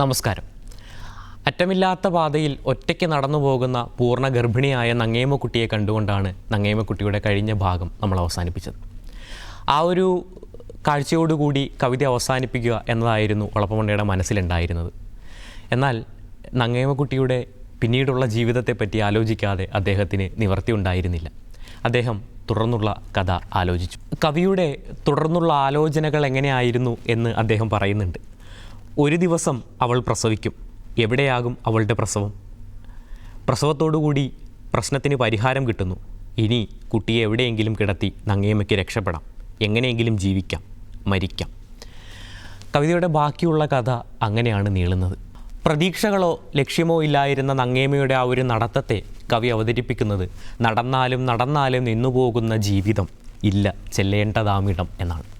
നമസ്കാരം. അറ്റമില്ലാത്ത പാതയിൽ ഒറ്റയ്ക്ക് നടന്നു പോകുന്ന പൂർണ ഗർഭിണിയായ നങ്ങേമക്കുട്ടിയെ കണ്ടുകൊണ്ടാണ് നങ്ങേമക്കുട്ടിയുടെ കഴിഞ്ഞ ഭാഗം നമ്മൾ അവസാനിപ്പിച്ചത്. ആ ഒരു കാഴ്ചയോടുകൂടി കവിത അവസാനിപ്പിക്കുക എന്നതായിരുന്നു ഒളപ്പമണ്ണയുടെ മനസ്സിലുണ്ടായിരുന്നത്. എന്നാൽ നങ്ങേമക്കുട്ടിയുടെ പിന്നീടുള്ള ജീവിതത്തെപ്പറ്റി ആലോചിക്കാതെ അദ്ദേഹത്തിന് നിവർത്തി ഉണ്ടായിരുന്നില്ല. അദ്ദേഹം തുടർന്നുള്ള കഥ ആലോചിച്ചു. കവിയുടെ തുടർന്നുള്ള ആലോചനകൾ എങ്ങനെയായിരുന്നു എന്ന് അദ്ദേഹം പറയുന്നുണ്ട്. ഒരു ദിവസം അവൾ പ്രസവിക്കും. എവിടെയാകും അവളുടെ പ്രസവം? പ്രസവത്തോടുകൂടി പ്രശ്നത്തിന് പരിഹാരം കിട്ടുന്നു. ഇനി കുട്ടിയെ എവിടെയെങ്കിലും കിടത്തി നങ്ങയമ്മയ്ക്ക് രക്ഷപ്പെടാം. എങ്ങനെയെങ്കിലും ജീവിക്കാം മരിക്കാം. കവിതയുടെ ബാക്കിയുള്ള കഥ അങ്ങനെയാണ് നീളുന്നത്. പ്രതീക്ഷകളോ ലക്ഷ്യമോ ഇല്ലായിരുന്ന നങ്ങേമയുടെ ആ ഒരു നടത്തത്തെ കവി അവതരിപ്പിക്കുന്നത് നടന്നാലും നടന്നാലും നിന്നുപോകുന്ന ജീവിതം ഇല്ല ചെല്ലേണ്ടതാമിടം എന്നാണ്.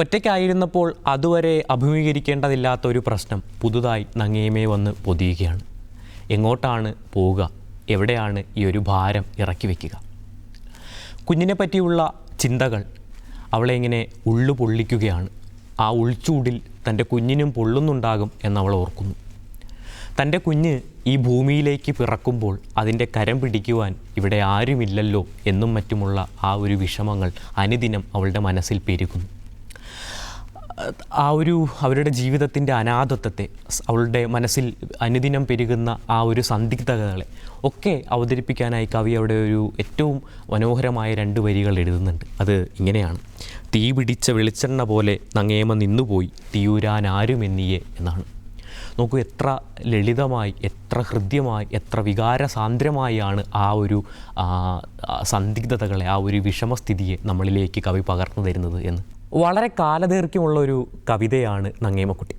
ഒറ്റയ്ക്കായിരുന്നപ്പോൾ അതുവരെ അഭിമുഖീകരിക്കേണ്ടതില്ലാത്ത ഒരു പ്രശ്നം പുതുതായി നങ്ങേമേ വന്ന് പൊതിയുകയാണ്. എങ്ങോട്ടാണ് പോവുക? എവിടെയാണ് ഈ ഒരു ഭാരം ഇറക്കി വയ്ക്കുക കുഞ്ഞിനെ പറ്റിയുള്ള ചിന്തകൾ അവളെ ഇങ്ങനെ ഉള്ളു പൊള്ളിക്കുകയാണ്. ആ ഉൾച്ചൂടിൽ തന്റെ കുഞ്ഞിനും പൊള്ളുന്നുണ്ടാകും എന്നവൾ ഓർക്കുന്നു. തന്റെ കുഞ്ഞ് ഈ ഭൂമിയിലേക്ക് പിറക്കുമ്പോൾ അതിന്റെ കരം പിടിക്കുവാൻ ഇവിടെ ആരുമില്ലല്ലോ എന്നും മറ്റുമുള്ള ആ ഒരു വിഷമങ്ങൾ അനുദിനം അവളുടെ മനസ്സിൽ പെരുകുന്നു. ആ ഒരു അവരുടെ ജീവിതത്തിന്റെ അനാഥത്വത്തെ അവളുടെ മനസ്സിൽ അനുദിനം പെരുകുന്ന ആ ഒരു സന്ദിഗ്ധതകളെ ഒക്കെ അവതരിപ്പിക്കാനായി കവി അവിടെ ഒരു ഏറ്റവും മനോഹരമായ രണ്ട് വരികൾ എഴുതുന്നുണ്ട്. അത് ഇങ്ങനെയാണ്. തീ പിടിച്ച വെളിച്ചെണ്ണ പോലെ നങ്ങേമ നിന്നുപോയി തീയൂരാൻ ആരുമെന്നിയെ എന്നാണ്. നോക്കൂ എത്ര ലളിതമായി എത്ര ഹൃദ്യമായി എത്ര വികാരസാന്ദ്രമായാണ് ആ ഒരു സന്ദിഗ്ധതകളെ ആ ഒരു വിഷമസ്ഥിതിയെ നമ്മളിലേക്ക് കവി പകർന്നു തരുന്നത് എന്ന്. വളരെ കാലദൈർഘ്യമുള്ള ഒരു കവിതയാണ് നങ്ങേമക്കുട്ടി.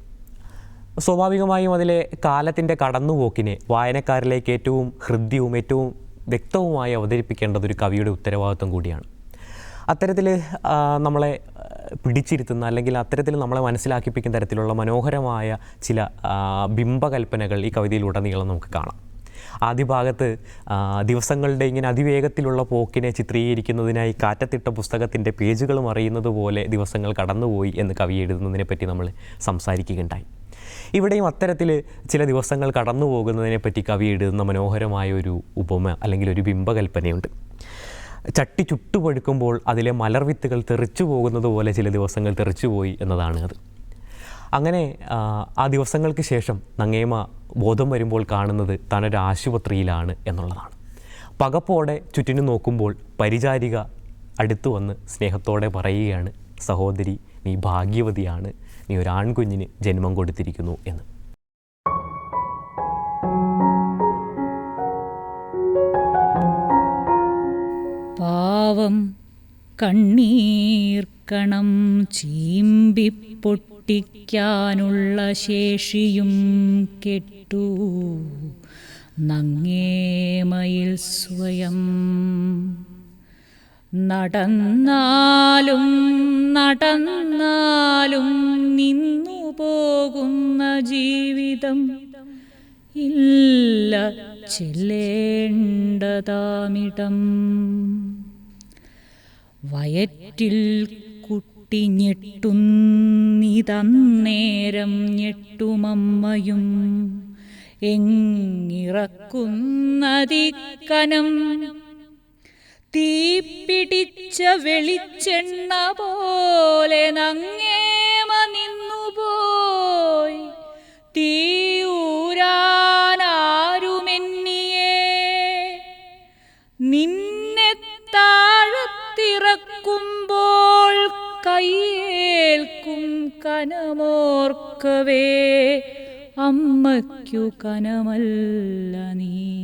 സ്വാഭാവികമായും അതിലെ കാലത്തിന്റെ കടന്നുപോക്കിനെ വായനക്കാരിലേക്ക് ഏറ്റവും ഹൃദ്യവും ഏറ്റവും വ്യക്തവുമായി അവതരിപ്പിക്കേണ്ടത് ഒരു കവിയുടെ ഉത്തരവാദിത്വം കൂടിയാണ്. അത്തരത്തിൽ നമ്മളെ പിടിച്ചിരുത്തുന്ന അല്ലെങ്കിൽ അത്തരത്തിൽ നമ്മളെ മനസ്സിലാക്കിപ്പിക്കുന്ന തരത്തിലുള്ള മനോഹരമായ ചില ബിംബകൽപ്പനകൾ ഈ കവിതയിലുടനീളം നമുക്ക് കാണാം. ആദ്യ ഭാഗത്ത് ദിവസങ്ങളുടെ ഇങ്ങനെ അതിവേഗത്തിലുള്ള പോക്കിനെ ചിത്രീകരിക്കുന്നതിനായി കാറ്റത്തിട്ട പുസ്തകത്തിന്റെ പേജുകൾ മറിയുന്നത് പോലെ ദിവസങ്ങൾ കടന്നുപോയി എന്ന് കവി എഴുതുന്നതിനെ പറ്റി നമ്മൾ സംസാരിക്കുകയുണ്ടായി. ഇവിടെയും അത്തരത്തിൽ ചില ദിവസങ്ങൾ കടന്നു പോകുന്നതിനെപ്പറ്റി കവി എഴുതുന്ന മനോഹരമായ ഒരു ഉപമ അല്ലെങ്കിൽ ഒരു ബിംബകൽപ്പനയുണ്ട്. ചട്ടി ചുട്ടുപഴുക്കുമ്പോൾ അതിലെ മലർവിത്തുകൾ തെറിച്ചു പോകുന്നത് പോലെ ചില ദിവസങ്ങൾ തെറിച്ചുപോയി എന്നതാണ് അത്. അങ്ങനെ ആ, ദിവസങ്ങൾക്ക് ശേഷം നങ്ങേമ ബോധം വരുമ്പോൾ കാണുന്നത് താനൊരു ആശുപത്രിയിലാണ് എന്നുള്ളതാണ്. പകപ്പോടെ ചുറ്റിനും നോക്കുമ്പോൾ പരിചാരിക അടുത്തു വന്ന് സ്നേഹത്തോടെ പറയുകയാണ് സഹോദരി നീ ഭാഗ്യവതിയാണ്. നീ ഒരു ആൺകുഞ്ഞിന് ജന്മം കൊടുത്തിരിക്കുന്നു എന്ന്. പാവം കണ്ണീർക്കണം ചീമ്പിപ്പൊട്ടിക്കാനുള്ള ശേഷിയും കെട്ടു. നങ്ങേമയിൽ സ്വയം. നടന്നാലും നടന്നാലും നിന്നു പോകുന്ന ജീവിതം ഇല്ല ചെല്ലേണ്ടതാമിടം. വയറ്റിൽ കുട്ടി ഞെട്ടുന്നിതന്നേരം ഞെട്ടുമമ്മയും എങ്ങിറക്കുന്നതിക്കനം. തീപിടിച്ച വെളിച്ചെണ്ണ പോലെ നങ്ങേമ കനമോർക്കവേ. അമ്മയ്ക്കു കനമല്ല നീ.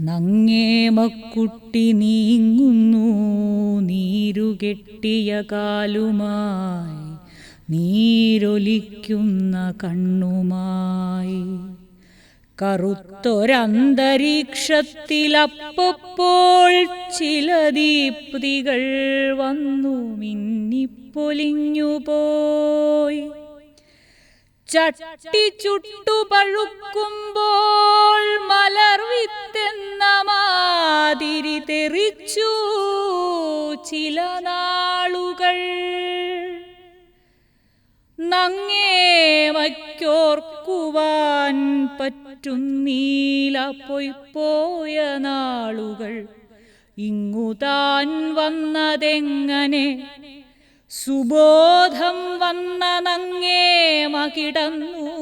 നങ്ങേ മക്കുട്ടി നീങ്ങുന്നു നീരുകെട്ടിയ കാലുമായി നീരൊലിക്കുന്ന കണ്ണുമായി. കറുത്തൊരന്തരീക്ഷത്തിലപ്പോൾ ചില ദീപ്തികൾ വന്നു മിന്നിപ്പൊലിഞ്ഞുപോയി. ചട്ടി ചുട്ടു പഴുക്കുമ്പോൾ മലർവിത്തെന്ന മാതിരി തെറിച്ചു ചില നാളുകൾ. നങ്ങേ എനിക്കോർക്കുവാൻ പറ്റുന്നീല പൊയ്പോയ നാളുകൾ. ഇങ്ങു താൻ വന്നതെങ്ങനെ? സുബോധം വന്ന നങ്ങേ മകിടന്നു.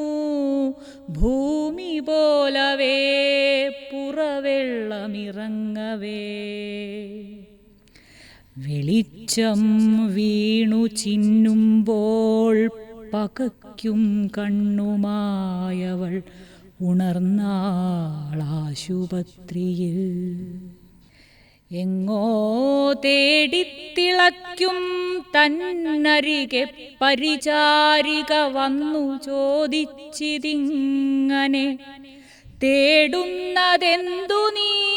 ഭൂമി പോലവേ പുറവെള്ളമിറങ്ങവേ. വെളിച്ചം വീണു ചിന്നുമ്പോൾ പകയ്ക്കും കണ്ണുമായവൾ. ഉണർന്നാളാശുപത്രിയിൽ. എങ്ങോ തേടിത്തിളയ്ക്കും തന്നരികെ പരിചാരിക വന്നു ചോദിച്ചിതിങ്ങനെ. തേടുന്നതെന്തു നീ?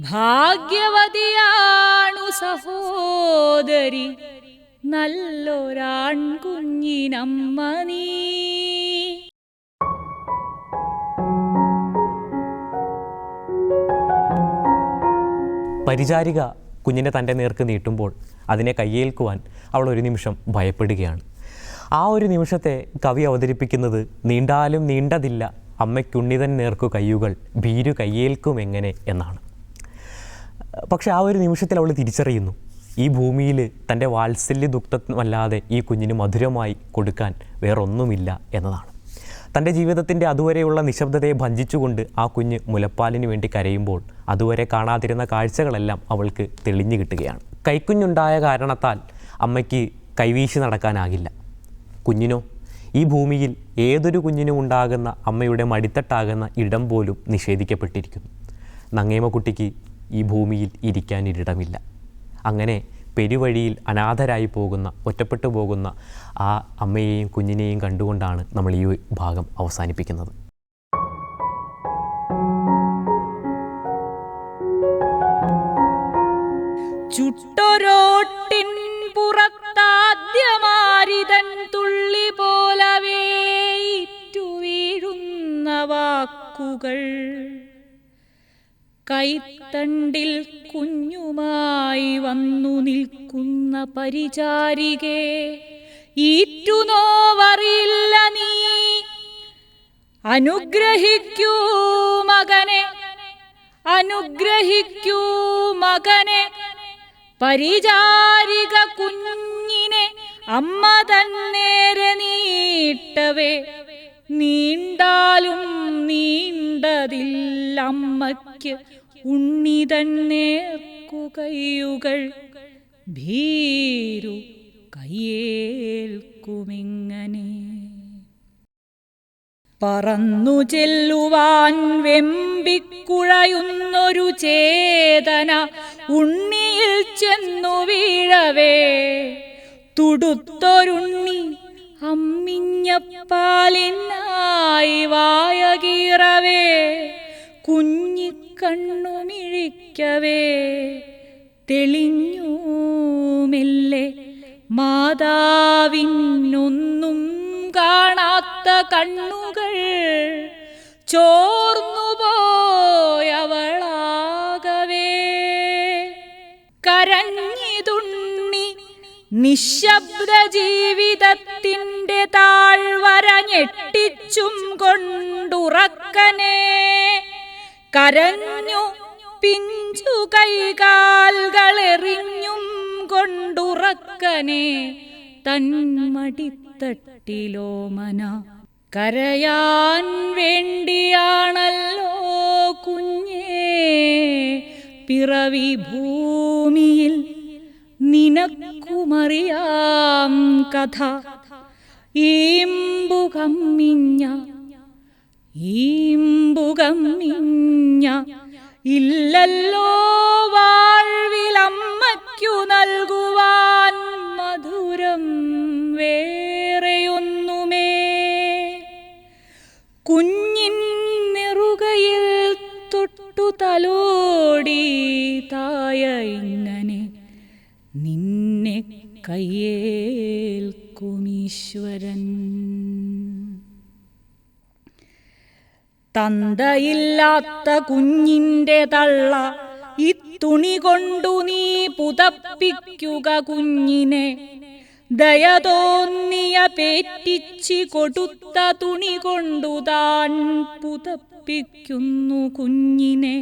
ഭാഗ്യവതിയാണു സഹോദരി നല്ലൊരാൺകുഞ്ഞിനമ്മ നീ. പരിചാരിക കുഞ്ഞിനെ തന്റെ നേർക്ക് നീട്ടുമ്പോൾ അതിനെ കയ്യേൽക്കുവാൻ അവൾ ഒരു നിമിഷം ഭയപ്പെടുകയാണ്. ആ ഒരു നിമിഷത്തെ കവി അവതരിപ്പിക്കുന്നത് നീണ്ടാലും നീണ്ടതില്ല അമ്മയ്ക്കുണ്ണിതൻ നേർക്കു കയ്യുകൾ ഭീരു കയ്യേൽക്കും എങ്ങനെ എന്നാണ്. പക്ഷെ ആ ഒരു നിമിഷത്തിൽ അവൾ തിരിച്ചറിയുന്നു ഈ ഭൂമിയിൽ തന്റെ വാത്സല്യ ദുഃഖമല്ലാതെ ഈ കുഞ്ഞിന് മധുരമായി കൊടുക്കാൻ വേറൊന്നുമില്ല എന്നതാണ്. തന്റെ ജീവിതത്തിന്റെ അതുവരെയുള്ള നിശബ്ദതയെ ഭഞ്ചിച്ചുകൊണ്ട് ആ കുഞ്ഞ് മുലപ്പാലിന് വേണ്ടി കരയുമ്പോൾ അതുവരെ കാണാതിരുന്ന കാഴ്ചകളെല്ലാം അവൾക്ക് തെളിഞ്ഞു കിട്ടുകയാണ്. കൈക്കുഞ്ഞുണ്ടായ കാരണത്താൽ അമ്മയ്ക്ക് കൈവീശി നടക്കാനാകില്ല. കുഞ്ഞിനോ? ഈ ഭൂമിയിൽ ഏതൊരു കുഞ്ഞിനും ഉണ്ടാകുന്ന അമ്മയുടെ മടിത്തട്ടാകുന്ന ഇടം പോലും നിഷേധിക്കപ്പെട്ടിരിക്കുന്നു. നങ്ങേമക്കുട്ടിക്ക് ഈ ഭൂമിയിൽ ഇരിക്കാൻ ഇരിക്കാനിരിടമില്ല അങ്ങനെ പെരുവഴിയിൽ അനാഥരായി പോകുന്ന ഒറ്റപ്പെട്ടു പോകുന്ന ആ അമ്മയെയും കുഞ്ഞിനെയും കണ്ടുകൊണ്ടാണ് നമ്മൾ ഈ ഭാഗം അവസാനിപ്പിക്കുന്നത്. തുള്ളി വാക്കുകൾ. കൈത്തണ്ടിൽ കുഞ്ഞുമായി വന്നു നിൽക്കുന്ന പരിചാരികെ ഈറ്റുനോവറില്ല നീ. അനുഗ്രഹിക്കൂ മകനെ അനുഗ്രഹിക്കൂ മകനെ. പരിചാരിക കുഞ്ഞിനെ അമ്മ തന്നേരെ നീട്ടവേ നീണ്ടാലും നീണ്ടതില്ല അമ്മയ്ക്ക് ഉണ്ണിതൻ നേർക്കുകയുകൾ ഭീരു കയ്യേൽക്കുമിങ്ങനെ. പറന്നു ചെല്ലുവാൻ വെമ്പിക്കുഴയുന്നൊരു ചേതന ഉണ്ണിയിൽ ചെന്നു വീഴവേ. തുടുത്തൊരുണ്ണി അമ്മിഞ്ഞപ്പാലിനായി വായകീറവേ. കുഞ്ഞിക്കണ്ണുമിഴിക്കവേ തെളിഞ്ഞു മെല്ലെ മാതാവിനൊന്നും കാണാത്ത കണ്ണുകൾ ചോർന്നുപോയവളാകവേ. കരഞ്ഞിതുണ്ണി നിശബ്ദ ജീവിതത്തിന്റെ താഴ്വര ഞെട്ടിച്ചും കൊണ്ടുറക്കനെ. കരഞ്ഞു പിഞ്ചു കൈകാൽകളെറിഞ്ഞും കൊണ്ടുറക്കനെ തന്മടിത്തട്ടിലോ മന. കരയാൻ വേണ്ടിയാണല്ലോ കുഞ്ഞേ. പിറവി ഭൂമിയിൽ നിനക്കുമറിയാം കഥ. ഈമ്പുകം മിഞ്ഞ ഈമ്പുകം മിഞ്ഞ ഇല്ലല്ലോ വാഴ്വിലമ്മയ്ക്കു നൽകുവാൻ മധുരം വേറെയൊന്നുമേ. കുഞ്ഞിൻ നെറുകയിൽ തൊട്ടു തലോടി തായ ഇങ്ങനെ നിന്നെ കയ്യേൽക്കുമീശ്വരൻ തന്തയില്ലാത്ത കുഞ്ഞിന്റെ തള്ള ഇത്തുണി കൊണ്ടു നീ പുതപ്പിക്കുക കുഞ്ഞിനെ. ദയ തോന്നിയ പേറ്റിച്ചി കൊടുത്ത തുണി കൊണ്ടു താൻ പുതപ്പിക്കുന്നു കുഞ്ഞിനെ.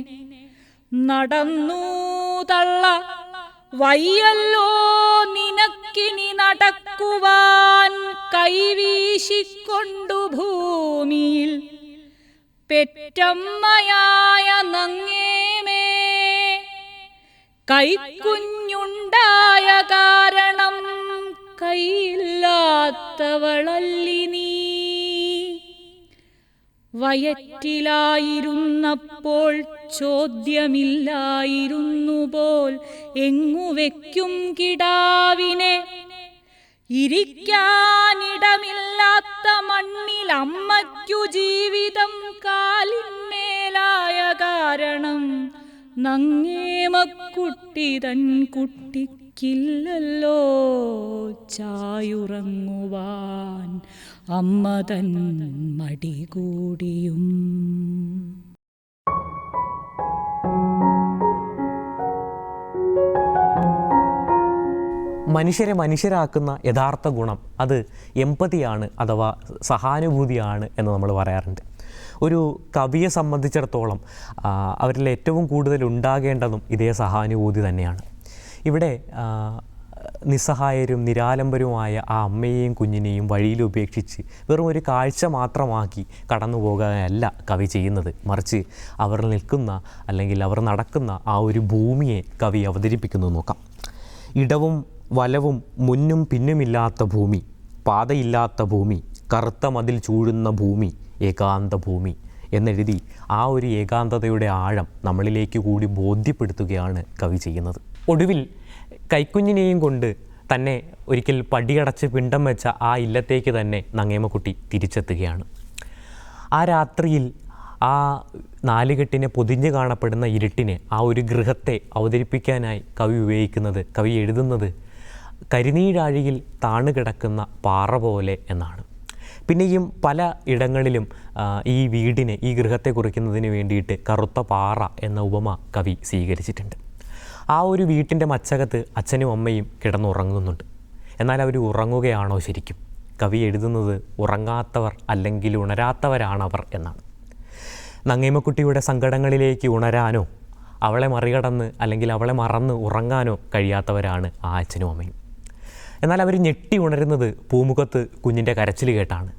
നടന്നു തള്ള വയ്യല്ലോ നിനക്കിനി നടക്കുവാൻ കൈവീശിക്കൊണ്ടു ഭൂമിയിൽ. പെറ്റമ്മയായ നങ്ങേമേ. കൈക്കുഞ്ഞുണ്ടായ കാരണം കൈയില്ലാത്തവളല്ലിനി വയറ്റിലായിരുന്നപ്പോൾ ചോദ്യമില്ലായിരുന്നു പോൽ എങ്ങു വെക്കും കിടാവിനെ. ഇരിക്കാനിടമില്ലാത്ത മണ്ണിൽ അമ്മയ്ക്കു ജീവിതം കാലിന്മേലായ കാരണം. നങ്ങേമക്കുട്ടി തൻ കുട്ടിക്കില്ലല്ലോ ചായുറങ്ങുവാൻ അമ്മ തൻ മടി മനുഷ്യരെ മനുഷ്യരാക്കുന്ന യഥാർത്ഥ ഗുണം അത് എമ്പതിയാണ് അഥവാ സഹാനുഭൂതിയാണ് എന്ന് നമ്മൾ പറയാറുണ്ട്. ഒരു കവിയെ സംബന്ധിച്ചിടത്തോളം അവരിൽ ഏറ്റവും കൂടുതൽ ഉണ്ടാകേണ്ടതും ഇതേ സഹാനുഭൂതി തന്നെയാണ്. ഇവിടെ നിസ്സഹായരും നിരാലംബരുമായ ആ അമ്മയെയും കുഞ്ഞിനെയും വഴിയിൽ ഉപേക്ഷിച്ച് വെറും ഒരു കാഴ്ച മാത്രമാക്കി കടന്നു പോകാനല്ല കവി ചെയ്യുന്നത്. മറിച്ച് അവർ നിൽക്കുന്ന അല്ലെങ്കിൽ അവർ നടക്കുന്ന ആ ഒരു ഭൂമിയെ കവി അവതരിപ്പിക്കുന്നു. നോക്കാം. ഇടവും വലവും മുന്നും പിന്നുമില്ലാത്ത ഭൂമി പാതയില്ലാത്ത ഭൂമി കറുത്ത മതിൽ ചൂഴുന്ന ഭൂമി ഏകാന്ത ഭൂമി എന്നെഴുതി ആ ഒരു ഏകാന്തതയുടെ ആഴം നമ്മളിലേക്ക് കൂടി ബോധ്യപ്പെടുത്തുകയാണ് കവി ചെയ്യുന്നത്. ഒടുവിൽ കൈക്കുഞ്ഞിനെയും കൊണ്ട് തന്നെ ഒരിക്കൽ പടിയടച്ച് പിണ്ടം വെച്ച ആ ഇല്ലത്തേക്ക് തന്നെ നങ്ങേമക്കുട്ടി തിരിച്ചെത്തുകയാണ്. ആ രാത്രിയിൽ ആ നാലുകെട്ടിനെ പൊതിഞ്ഞു കാണപ്പെടുന്ന ഇരുട്ടിനെ ആ ഒരു ഗൃഹത്തെ അവതരിപ്പിക്കാനായി കവി ഉപയോഗിക്കുന്നത് കവി എഴുതുന്നത് കരിനീഴാഴിയിൽ താണുകിടക്കുന്ന പാറ പോലെ എന്നാണ്. പിന്നെയും പല ഇടങ്ങളിലും ഈ വീടിനെ ഈ ഗൃഹത്തെ കുറിക്കുന്നതിന് വേണ്ടിയിട്ട് കറുത്ത പാറ എന്ന ഉപമ കവി സ്വീകരിച്ചിട്ടുണ്ട്. ആ ഒരു വീട്ടിന്റെ മച്ചകത്ത് അച്ഛനും അമ്മയും കിടന്നുറങ്ങുന്നുണ്ട്. എന്നാൽ അവർ ഉറങ്ങുകയാണോ ശരിക്കും? കവി എഴുതുന്നത് ഉറങ്ങാത്തവർ അല്ലെങ്കിൽ ഉണരാത്തവരാണവർ എന്നാണ്. നങ്ങേമക്കുട്ടിയുടെ സങ്കടങ്ങളിലേക്ക് ഉണരാനോ അവളെ മറികടന്ന് അല്ലെങ്കിൽ അവളെ മറന്ന് ഉറങ്ങാനോ കഴിയാത്തവരാണ് ആ അച്ഛനും അമ്മയും. എന്നാൽ അവർ ഞെട്ടി ഉണരുന്നത് പൂമുഖത്ത് കുഞ്ഞിന്റെ കരച്ചിൽ കേട്ടാണ്.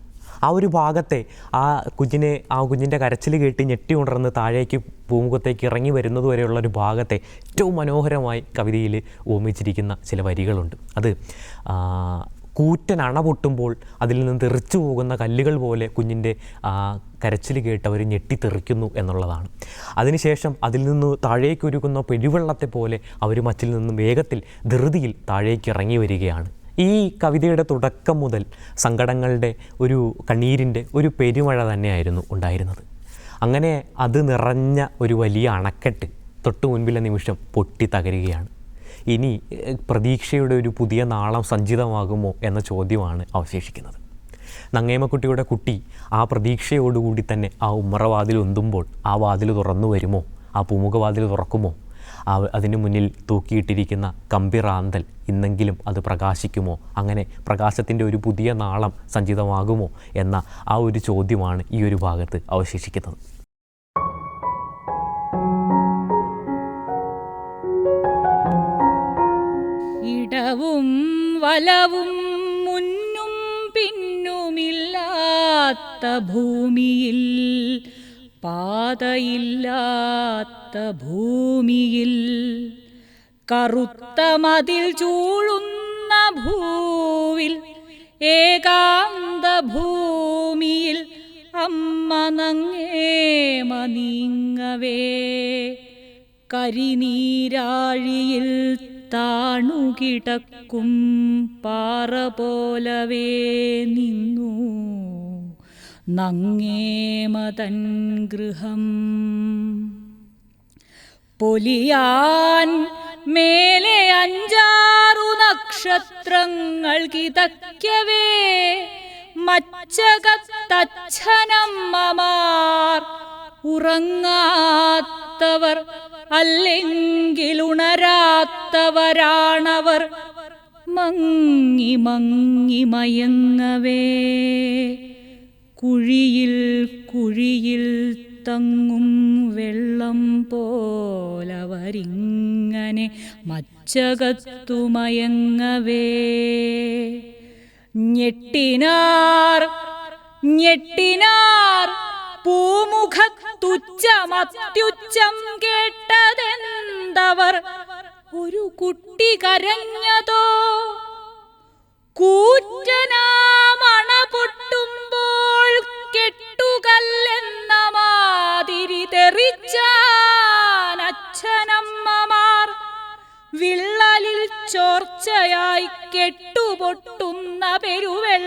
ആ ഒരു ഭാഗത്തെ ആ കുഞ്ഞിനെ ആ കുഞ്ഞിന്റെ കരച്ചിൽ കേട്ട് ഞെട്ടി ഉണർന്ന് താഴേക്ക് പൂമുഖത്തേക്ക് ഇറങ്ങി വരുന്നത് വരെയുള്ള ഒരു ഭാഗത്തെ ഏറ്റവും മനോഹരമായി കവിതയിൽ ഓമിച്ചിരിക്കുന്ന ചില വരികളുണ്ട്. അത് കൂറ്റൻ അണ പൊട്ടുമ്പോൾ അതിൽ നിന്ന് തെറിച്ചു പോകുന്ന കല്ലുകൾ പോലെ കുഞ്ഞിന്റെ കരച്ചിൽ കേട്ട് അവർ ഞെട്ടിത്തെറിക്കുന്നു എന്നുള്ളതാണ്. അതിനുശേഷം അതിൽ നിന്ന് താഴേക്ക് ഒരുക്കുന്ന പെരുവെള്ളത്തെ പോലെ അവർ മച്ചിൽ നിന്നും വേഗത്തിൽ ധൃതിയിൽ താഴേക്ക് ഇറങ്ങി വരികയാണ്. ഈ കവിതയുടെ തുടക്കം മുതൽ സങ്കടങ്ങളുടെ ഒരു കണ്ണീരിന്റെ ഒരു പെരുമഴ തന്നെയായിരുന്നു ഉണ്ടായിരുന്നത്. അങ്ങനെ അത് നിറഞ്ഞ ഒരു വലിയ അണക്കെട്ട് തൊട്ടു മുൻപിലെ നിമിഷം പൊട്ടി തകരുകയാണ്. ഇനി പ്രതീക്ഷയുടെ ഒരു പുതിയ നാളം സഞ്ചിതമാകുമോ എന്ന ചോദ്യമാണ് അവശേഷിക്കുന്നത്. നങ്ങേമക്കുട്ടിയുടെ കുട്ടി ആ പ്രതീക്ഷയോടുകൂടി തന്നെ ആ ഉമ്മറവാതിൽ ഒന്തുമ്പോൾ ആ വാതിൽ തുറന്നു വരുമോ? ആ പൂമുഖവാതിൽ തുറക്കുമോ? അതിന് മുന്നിൽ തൂക്കിയിട്ടിരിക്കുന്ന കമ്പിറാന്തൽ ഇന്നെങ്കിലും അത് പ്രകാശിക്കുമോ? അങ്ങനെ പ്രകാശത്തിന്റെ ഒരു പുതിയ നാളം സഞ്ചിതമാകുമോ? എന്ന ആ ഒരു ചോദ്യമാണ് ഈ ഒരു ഭാഗത്ത് അവശേഷിക്കുന്നത്. ഇടവും വലവും പിന്നുമില്ലാത്ത ഭൂമിയിൽ പാതയില്ലാത്ത ഭൂമിയിൽ കറുത്ത മതിൽ ചൂഴുന്ന ഭൂവിൽ ഏകാന്ത ഭൂമിയിൽ അമ്മ നങ്ങേമ നീങ്ങവേ കരിനീരാഴിയിൽ താണുകിടക്കും പാറ പോലവേ നിന്നു. നങ്ങേമതൻ ഗൃഹം. പൊലിയാൻ മേലെ അഞ്ചാറു നക്ഷത്രങ്ങൾ കിതയ്ക്കവേ. മച്ചകത്തച്ഛനമ്മമാർ ഉറങ്ങാത്തവർ അല്ലെങ്കിൽ ഉണരാത്തവരാണവർ. മങ്ങി മങ്ങി മയങ്ങവേ. കുഴിയിൽ കുഴിയിൽ തങ്ങും വെള്ളം പോലവരിങ്ങനെ മച്ചകത്തുമയങ്ങവേ. ഞെട്ടിനാർ ഞെട്ടിനാർ പൂമുഖത്തുച്ചമത്യുച്ചം കേട്ടതെന്തവർ? ഒരു കുട്ടി കരഞ്ഞതോ? കൂറ്റനാമണ പൊട്ടുമ്പോൾ കെട്ടുകല്ലെന്ന മാതിരി തെറിച്ചാൻ അച്ഛനമ്മമാർ വിള്ളലിൽ ചോർച്ചയായി കെട്ടുപൊട്ടുന്ന പെരുവെള്ളമായവർ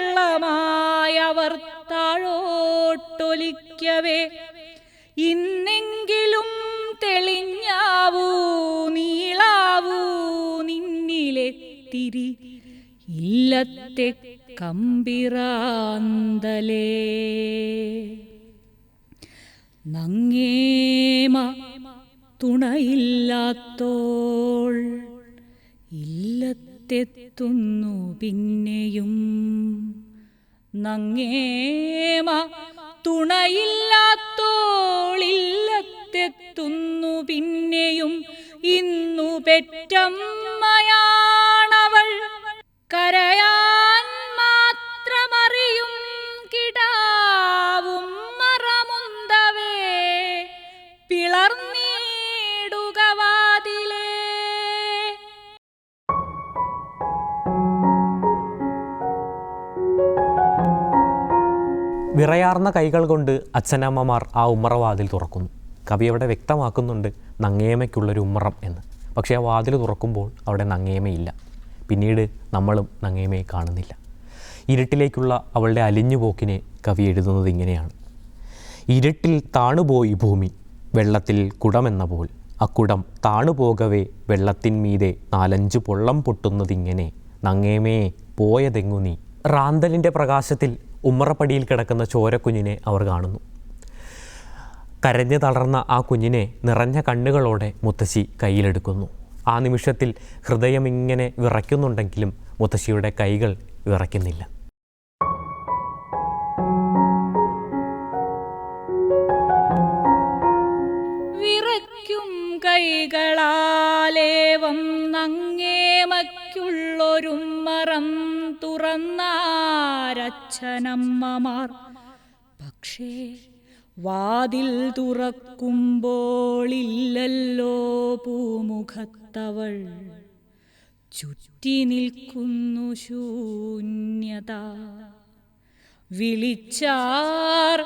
താഴോട്ടൊലിക്കവേ. ഇന്നെങ്കിലും തെളിഞ്ഞാവൂ നീളാവൂ നിന്നിലെ തിരി ഇല്ലത്തെ കമ്പിറാന്തലേ. നങ്ങേമ തുണയില്ലാത്തോൾ ഇല്ലത്തെത്തുന്നു പിന്നെയും. നങ്ങേമ തുണയില്ലാത്തോൾ ഇല്ലത്തെത്തുന്നു പിന്നെയും. ഇന്നു പെറ്റമ്മയാണവൾ വിറയാർന്ന കൈകൾ കൊണ്ട് അച്ഛനമ്മമാർ ആ ഉമ്മറവാതിൽ തുറക്കുന്നു. കവി അവിടെ വ്യക്തമാക്കുന്നുണ്ട് നങ്ങേമയ്ക്കുള്ളൊരു ഉമ്മറം എന്ന്. പക്ഷേ ആ വാതിൽ തുറക്കുമ്പോൾ അവിടെ നങ്ങേമയില്ല. പിന്നീട് നമ്മളും നങ്ങേമയെ കാണുന്നില്ല. ഇരുട്ടിലേക്കുള്ള അവളുടെ അലിഞ്ഞുപോക്കിനെ കവി എഴുതുന്നത് ഇങ്ങനെയാണ്. ഇരുട്ടിൽ താണുപോയി ഭൂമി വെള്ളത്തിൽ കുടമെന്ന പോൽ. അക്കുടം താണുപോകവേ വെള്ളത്തിന്മീതെ നാലഞ്ചു പൊള്ളം പൊട്ടുന്നതിങ്ങനെ നങ്ങേമേ പോയതെങ്ങു നീ? റാന്തലിന്റെ പ്രകാശത്തിൽ ഉമ്മറപ്പടിയിൽ കിടക്കുന്ന ചോരക്കുഞ്ഞിനെ അവർ കാണുന്നു. കരഞ്ഞു തളർന്ന ആ കുഞ്ഞിനെ നിറഞ്ഞ കണ്ണുകളോടെ മുത്തശ്ശി കയ്യിലെടുക്കുന്നു. ആ നിമിഷത്തിൽ ഹൃദയം ഇങ്ങനെ വിറയ്ക്കുന്നുണ്ടെങ്കിലും മുത്തശ്ശിയുടെ കൈകൾ വിറയ്ക്കുന്നില്ല. വിറയ്ക്കും കൈകളാലേവം നങ്ങേമയ്ക്കുള്ളൊരുമ്മറം തുറന്നാരച്ഛനമ്മമാർ. പക്ഷേ വാതിൽ തുറക്കുമ്പോളില്ലല്ലോ പൂമുഖത്തവൾ. ചുറ്റി നിൽക്കുന്നു ശൂന്യത. വിളിച്ചാർ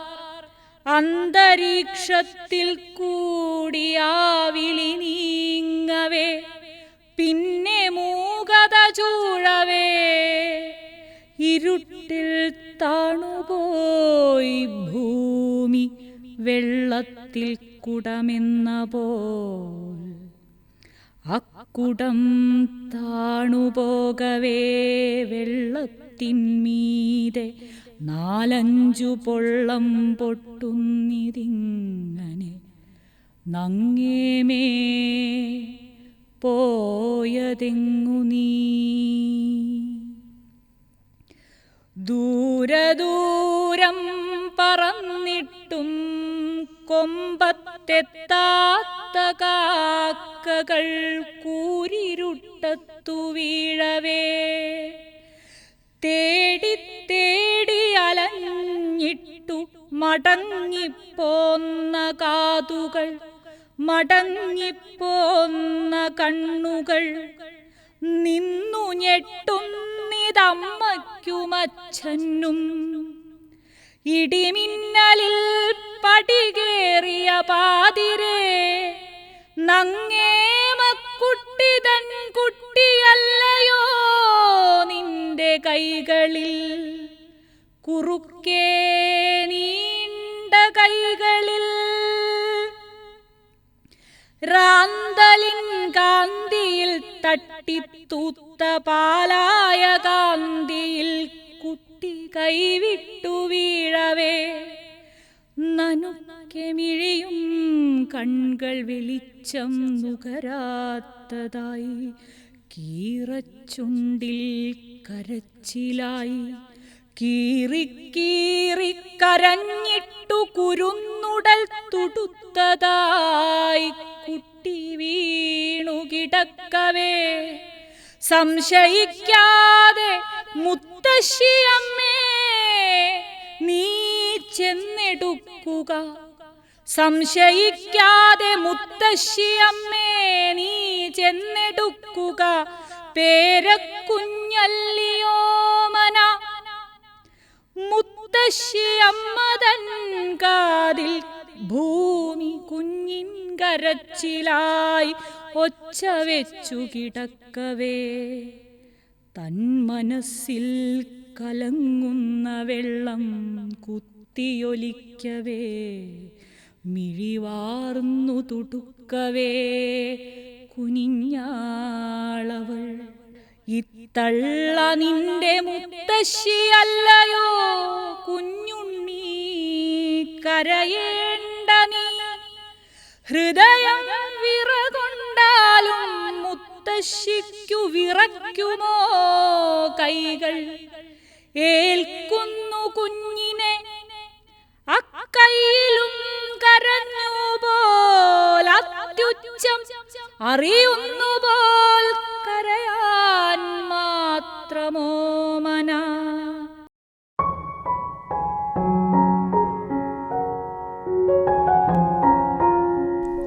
അന്തരീക്ഷത്തിൽ കൂടിയാ വിളി നീങ്ങവേ. പിന്നെ ഇരുട്ടിൽ താണുപോയി ഭൂമി വെള്ളത്തിൽ കുടമെന്ന പോൽ. അക്കുടം താണുപോകവേ വെള്ളത്തിന്മീതെ നാലഞ്ചു പൊള്ളം പൊട്ടുന്നിതിങ്ങനെ. നങ്ങേമേ പോയതെങ്ങു നീ? ദൂരദൂരം പറന്നിട്ടും കൊമ്പത്തെത്താത്ത കാക്കകൾ കൂരിരുട്ടത്തു വീഴവേ. തേടി തേടി അലഞ്ഞിട്ടു മടങ്ങിപ്പോന്ന കാതുകൾ മടങ്ങിപ്പോന്ന കണ്ണുകൾ നിന്നു ഞെട്ടുന്നിതമ്മയ്ക്കുമച്ഛനും ഇടിമിന്നലിൽ പടികേറിയ പാതിരേ നങ്ങേമക്കുട്ടി തൻ കുട്ടിയല്ലയോ നിന്റെ കൈകളിൽ? കുറുക്കേ നീണ്ട കൈകളിൽ. റാന്തലിൻ കാന്തിയിൽ പാലായ കാന്തിയിൽ കുട്ടി കൈവിട്ടു വീഴവേ. നനുക്കെമിഴിയും കൺകൾ വെളിച്ചം നുകരാത്തതായി കീറച്ചുണ്ടിൽ കരച്ചിലായി. കീറിക്കീറിക്കരഞ്ഞിട്ടു കരഞ്ഞിട്ടു കുരുന്നുടൽ തുടുത്തതായി കുട്ടി വീണു കിടക്കവേ. സംശയിക്കാതെ മുത്തശ്ശിയമ്മേ നീ ചെന്നെടുക്കുക. സംശയിക്കാതെ മുത്തശ്ശിയമ്മേ നീ ചെന്നെടുക്കുക. പേരക്കുഞ്ഞല്ലിയോ മന മുത്തശ്ശിയമ്മതൻ കാതിൽ ഭൂമി കുഞ്ഞിൻ കരച്ചിലായി ഒച്ച വെച്ചു കിടക്കവേ. തൻ മനസ്സിൽ കലങ്ങുന്ന വെള്ളം കുത്തിയൊലിക്കവേ. മിഴിവാർന്നു തുടുക്കവേ. കുനിഞ്ഞാളവൾ ഇത്തള്ള നിന്റെ മുത്തശ്ശിയല്ലയോ കുഞ്ഞുണ്ണി കരയേണ്ട നീ. ഹൃദയം വിറകൊണ്ടാലും മുത്തശ്ശിക്കു വിറയ്ക്കുമോ കൈകൾ? ഏൽക്കുന്നു കുഞ്ഞിനെ അക്കൈയിലും കരഞ്ഞു അത്യുച്ചം അറിയുന്നു പോൽ കരയാൻ മാത്രമോ മന?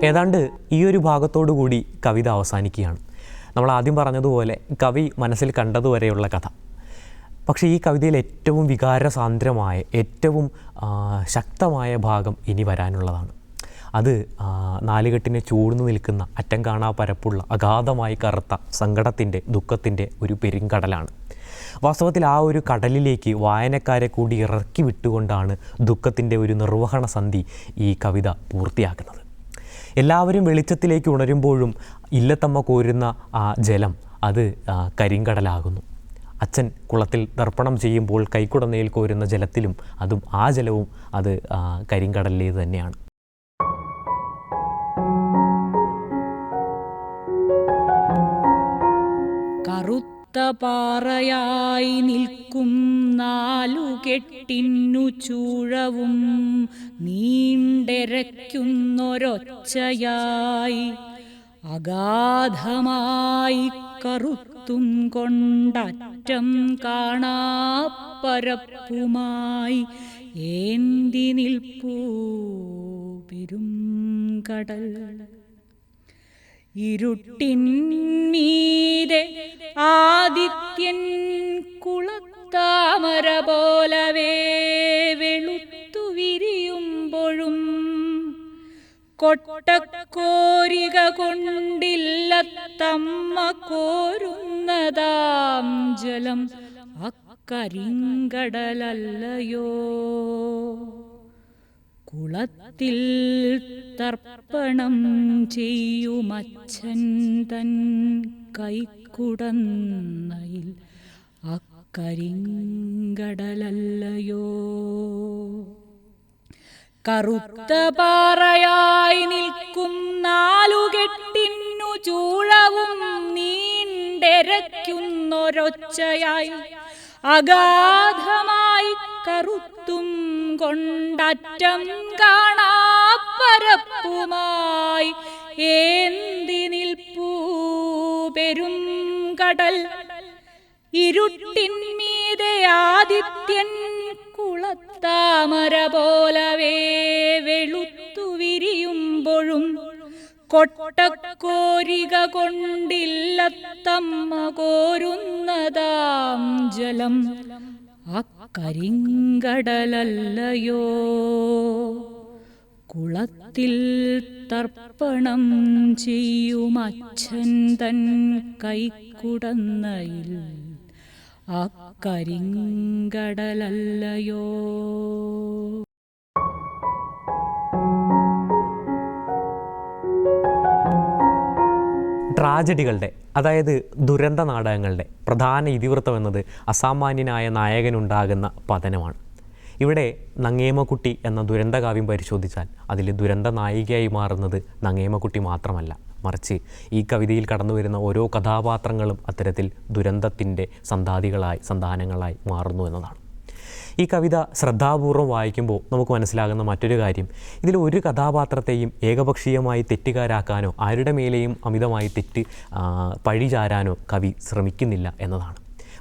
ഏതാണ്ട് ഈ ഒരു ഭാഗത്തോടു കൂടി കവിത അവസാനിക്കുകയാണ്. നമ്മൾ ആദ്യം പറഞ്ഞതുപോലെ കവി മനസ്സിൽ കണ്ടതുവരെയുള്ള കഥ. പക്ഷേ ഈ കവിതയിൽ ഏറ്റവും വികാരസാന്ദ്രമായ ഏറ്റവും ശക്തമായ ഭാഗം ഇനി വരാനുള്ളതാണ്. അത് നാലുകെട്ടിനെ ചൂഴ്ന്നു നിൽക്കുന്ന അറ്റം കാണാ പരപ്പുള്ള അഗാധമായി കറുത്ത സങ്കടത്തിന്റെ ദുഃഖത്തിന്റെ ഒരു പെരുങ്കടലാണ്. വാസ്തവത്തിൽ ആ ഒരു കടലിലേക്ക് വായനക്കാരെ കൂടി ഇറക്കി വിട്ടുകൊണ്ടാണ് ദുഃഖത്തിന്റെ ഒരു നിർവഹണ സന്ധി ഈ കവിത പൂർത്തിയാക്കുന്നത്. എല്ലാവരും വെളിച്ചത്തിലേക്ക് ഉണരുമ്പോഴും ഇല്ലത്തമ്മ കോരുന്ന ആ ജലം അത് കരിങ്കടലാകുന്നു. അച്ഛൻ കുളത്തിൽ ദർപ്പണം ചെയ്യുമ്പോൾ കൈക്കുടനയിൽ കോരുന്ന ജലത്തിലും അതും ആ ജലവും അത് കരിങ്കടലിലേത് തന്നെയാണ്. കറുത്ത പാറയായി നിൽക്കും നാലു കെട്ടിന്നു ചൂഴവും നീണ്ടെരയ്ക്കുന്നൊരൊച്ചയായി അഗാധമായി കറുത്തും കൊണ്ടറ്റം കാണാപ്പരപ്പുമായി ഏന്തി നിൽപ്പൂ പെരും കടൽ. ഇരുട്ടിൻ മീതെ ആദിത്യൻ കുളത്താമര പോലവേ വെളുത്തു വിരിയുമ്പോഴും കൊട്ടക്കോരിക കൊണ്ടില്ല തമ്മ കോരുന്നതാം ജലം അക്കരിങ്കടലല്ലയോ. കുളത്തിൽ തർപ്പണം ചെയ്യുമച്ഛൻ തൻ കൈക്കുടന്നയിൽ അക്കരിങ്കടലല്ലയോ കറുത്ത പാറയായി നിൽക്കും നാലുകെട്ടിന്നു ചൂഴവും നീണ്ടെരയ്ക്കുന്നൊരൊച്ചയായി. അഗാധമായി കറുത്തും കൊണ്ടറ്റം കാണാപ്പരപ്പുമായി. ഏന്തി നിൽപ്പൂ പെരും കടൽ ഇരുട്ടിൻ മീതെ ആദിത്യൻ കുളത്താമര പോലവേ വെളുത്തു വിരിയുമ്പോഴും കൊട്ടക്കോരിക കൊണ്ടില്ലത്തമ്മ കോരുന്നതാം ജലം. അക്കരിങ്കടലല്ലയോ കുളത്തിൽ തർപ്പണം ചെയ്യുമച്ഛൻ തൻ അക്കരിങ്കടലല്ലയോ ട്രാജഡികളുടെ അതായത് ദുരന്ത നാടകങ്ങളുടെ പ്രധാന ഇതിവൃത്തം എന്നത് അസാമാന്യനായ നായകനുണ്ടാകുന്ന പതനമാണ്. ഇവിടെ നങ്ങേമക്കുട്ടി എന്ന ദുരന്തകാവ്യം പരിശോധിച്ചാൽ അതിൽ ദുരന്ത നായികയായി മാറുന്നത് നങ്ങേമക്കുട്ടി മാത്രമല്ല. മറിച്ച് ഈ കവിതയിൽ കടന്നു വരുന്ന ഓരോ കഥാപാത്രങ്ങളും അത്തരത്തിൽ ദുരന്തത്തിന്റെ സന്താതികളായി സന്താനങ്ങളായി മാറുന്നു എന്നതാണ്. ഈ കവിത ശ്രദ്ധാപൂർവം വായിക്കുമ്പോൾ നമുക്ക് മനസ്സിലാകുന്ന മറ്റൊരു കാര്യം. ഇതിൽ ഒരു കഥാപാത്രത്തെയും ഏകപക്ഷീയമായി തെറ്റുകാരാക്കാനോ ആരുടെ മേലെയും അമിതമായി തെറ്റ് പഴിചാരാനോ പഴി ചാരാനോ കവി ശ്രമിക്കുന്നില്ല എന്നതാണ്.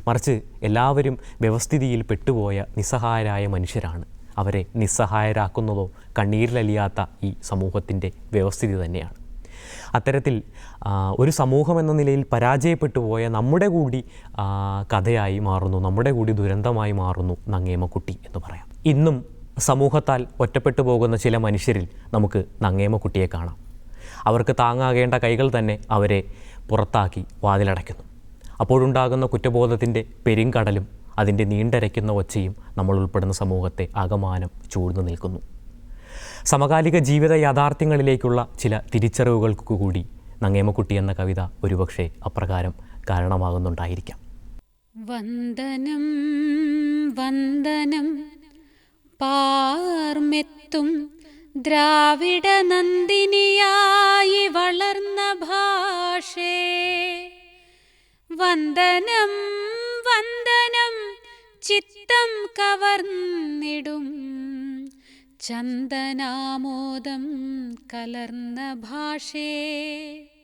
മറിച്ച് എല്ലാവരും വ്യവസ്ഥിതിയിൽ പെട്ടുപോയ നിസ്സഹായരായ മനുഷ്യരാണ്. അവരെ നിസ്സഹായരാക്കുന്നതോ കണ്ണീരിലലിയാത്ത ഈ സമൂഹത്തിന്റെ വ്യവസ്ഥിതി തന്നെയാണ്. അത്തരത്തിൽ ഒരു സമൂഹം എന്ന നിലയിൽ പരാജയപ്പെട്ടു പോയ നമ്മുടെ കൂടി കഥയായി മാറുന്നു. നമ്മുടെ കൂടി ദുരന്തമായി മാറുന്നു നങ്ങേമക്കുട്ടി എന്ന് പറയാം. ഇന്നും സമൂഹത്താൽ ഒറ്റപ്പെട്ടു പോകുന്ന ചില മനുഷ്യരിൽ നമുക്ക് നങ്ങേമക്കുട്ടിയെ കാണാം. അവർക്ക് താങ്ങാകേണ്ട കൈകൾ തന്നെ അവരെ പുറത്താക്കി വാതിലടയ്ക്കുന്നു. അപ്പോഴുണ്ടാകുന്ന കുറ്റബോധത്തിന്റെ പെരുങ്കടലും അതിന്റെ നീണ്ടരയ്ക്കുന്ന ഒച്ചയും നമ്മൾ ഉൾപ്പെടുന്ന സമൂഹത്തെ അകമാനം ചൂഴ്ന്നു നിൽക്കുന്നു. സമകാലിക ജീവിത യാഥാർത്ഥ്യങ്ങളിലേക്കുള്ള ചില തിരിച്ചറിവുകൾക്കു കൂടി നങ്ങേമക്കുട്ടി എന്ന കവിത ഒരുപക്ഷെ അപ്രകാരം കാരണമാകുന്നുണ്ടായിരിക്കാം. വന്ദനം വന്ദനം പാർമെത്തും ദ്രാവിഡ നന്ദിനിയായി വളർന്ന ഭാഷേ. വന്ദനം വന്ദനം ചിത്തം കവർന്നിടും ചന്ദനാമോദം കലർന്ന ഭാഷേ.